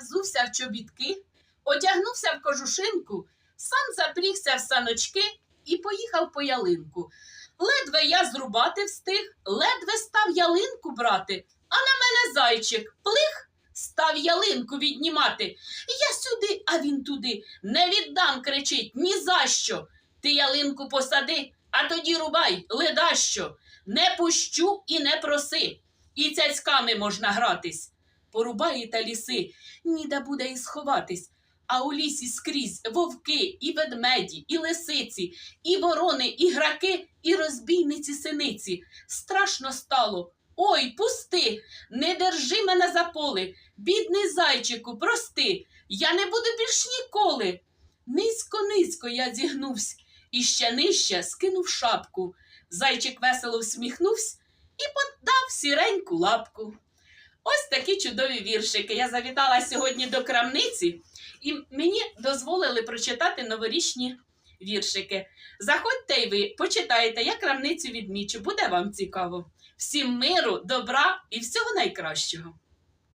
взувся в чобітки, одягнувся в кожушинку, сам запрігся в саночки і поїхав по ялинку. Ледве я зрубати встиг, ледве став ялинку брати, а на мене зайчик плих став ялинку віднімати. Я сюди, а він туди. Не віддам, кричить, ні за що. Ти ялинку посади, а тоді рубай, ледащо. Не пущу і не проси. І цяцьками можна гратись. Порубаєте ліси, ніде буде і сховатись. А у лісі скрізь вовки, і ведмеді, і лисиці, і ворони, і граки, і розбійниці синиці. Страшно стало. Ой, пусти, не держи мене за поли. Бідний зайчику, прости, я не буду більш ніколи. Низько, низько я зігнувсь, і ще нижче скинув шапку. Зайчик весело всміхнувся і подав сіреньку лапку. Ось такі чудові віршики. Я завітала сьогодні до крамниці, і мені дозволили прочитати новорічні віршики. Заходьте і ви, почитайте, я крамницю відмічу, буде вам цікаво. Всім миру, добра і всього найкращого.